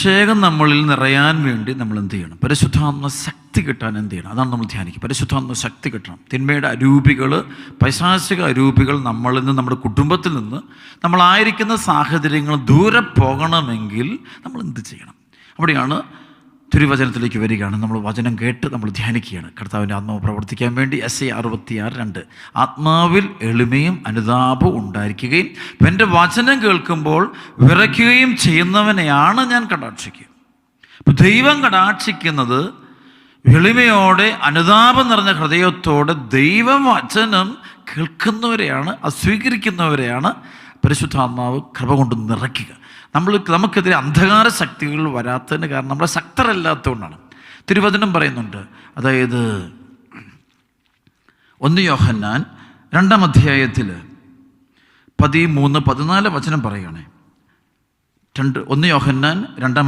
അഭിഷേകം നമ്മളിൽ നിറയാൻ വേണ്ടി നമ്മൾ എന്ത് ചെയ്യണം? പരിശുദ്ധാത്മ ശക്തി കിട്ടാൻ എന്ത് ചെയ്യണം? അതാണ് നമ്മൾ ധ്യാനിക്കുക. പരിശുദ്ധാത്മ ശക്തി കിട്ടണം. തിന്മയുടെ അരൂപികൾ പൈശാചിക അരൂപികൾ നമ്മളിൽ നിന്ന് നമ്മുടെ കുടുംബത്തിൽ നിന്ന് നമ്മളായിരിക്കുന്ന സാഹചര്യങ്ങൾ ദൂരെ പോകണമെങ്കിൽ നമ്മൾ എന്ത് ചെയ്യണം? അവിടെയാണ് തിരുവചനത്തിലേക്ക് വരികയാണ്. നമ്മൾ വചനം കേട്ട് നമ്മൾ ധ്യാനിക്കുകയാണ്. കർത്താവിന്റെ ആത്മാവ് പ്രവർത്തിക്കാൻ വേണ്ടി എസ് എ അറുപത്തിയാറ് രണ്ട്. ആത്മാവിൽ എളിമയും അനുതാപവും ഉണ്ടായിരിക്കുകയും എന്റെ വചനം കേൾക്കുമ്പോൾ വിറയ്ക്കുകയും ചെയ്യുന്നവനെയാണ് ഞാൻ കടാക്ഷിക്കുക. അപ്പം ദൈവം കടാക്ഷിക്കുന്നത് എളിമയോടെ അനുതാപം നിറഞ്ഞ ഹൃദയത്തോടെ ദൈവവചനം കേൾക്കുന്നവരെയാണ് അത് സ്വീകരിക്കുന്നവരെയാണ്. പരിശുദ്ധാത്മാവ് കൃപ കൊണ്ട് നിറയ്ക്കുക. നമ്മൾ നമുക്കെതിരെ അന്ധകാര ശക്തികൾ വരാത്തതിന് കാരണം നമ്മളെ ശക്തരല്ലാത്തതുകൊണ്ടാണ്. തിരുവചനം പറയുന്നുണ്ട്. അതായത് ഒന്ന് യോഹന്നാൻ രണ്ടാം അധ്യായത്തിൽ പതിമൂന്ന് പതിനാല് വചനം പറയുകയാണേ. രണ്ട് ഒന്ന് യോഹന്നാൻ രണ്ടാം